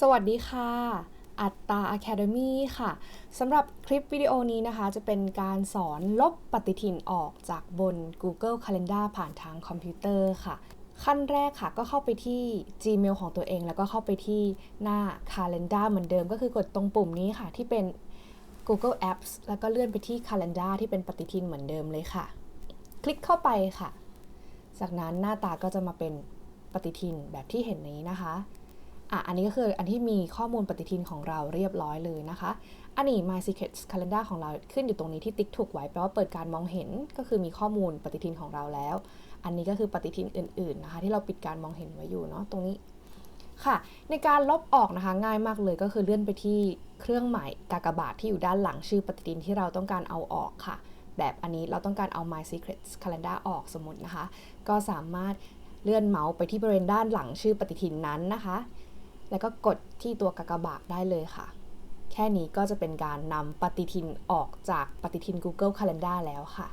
สวัสดีค่ะ อัตตา Academy ค่ะ สำหรับคลิปวิดีโอนี้นะคะ จะเป็นการสอนลบปฏิทินออกจากบน Google Calendar ผ่านทางคอมพิวเตอร์ค่ะ ขั้นแรกค่ะก็เข้าไปที่ Gmail ของตัวเอง แล้วก็เข้าไปที่หน้า Calendar เหมือนเดิม ก็คือกดตรงปุ่มนี้ค่ะ ที่เป็น Google Apps แล้วก็เลื่อนไปที่ Calendar ที่เป็นปฏิทินเหมือนเดิมเลยค่ะ คลิกเข้าไปค่ะ จากนั้นหน้าตาก็จะมาเป็นปฏิทินแบบที่เห็นนี้นะคะ อะอันนี้ก็คืออันที่มีข้อมูลปฏิทินของเราเรียบร้อยเลยนะคะ อันนี้ My Secrets Calendar ของเราขึ้นอยู่ตรงนี้ที่ติ๊กถูกไว้แปลว่าเปิดการมองเห็นก็คือมีข้อมูลปฏิทินของเราแล้ว อันนี้ก็คือปฏิทินอื่นๆนะคะที่เราปิดการมองเห็นไว้อยู่เนาะตรงนี้ค่ะ ในการลบออกนะคะง่ายมากเลยก็คือเลื่อนไปที่เครื่องหมายกากบาทที่อยู่ด้านหลังชื่อปฏิทินที่เราต้องการเอาออกค่ะ แบบอันนี้เราต้องการเอา My Secrets Calendar ออกสมมตินะคะ ก็สามารถเลื่อนเมาส์ไปที่บริเวณด้านหลังชื่อปฏิทินนั้นนะคะ แล้วก็กดที่ตัวกากบาทได้เลยค่ะ แค่นี้ก็จะเป็นการนำปฏิทินออกจากปฏิทิน Google Calendar แล้วค่ะ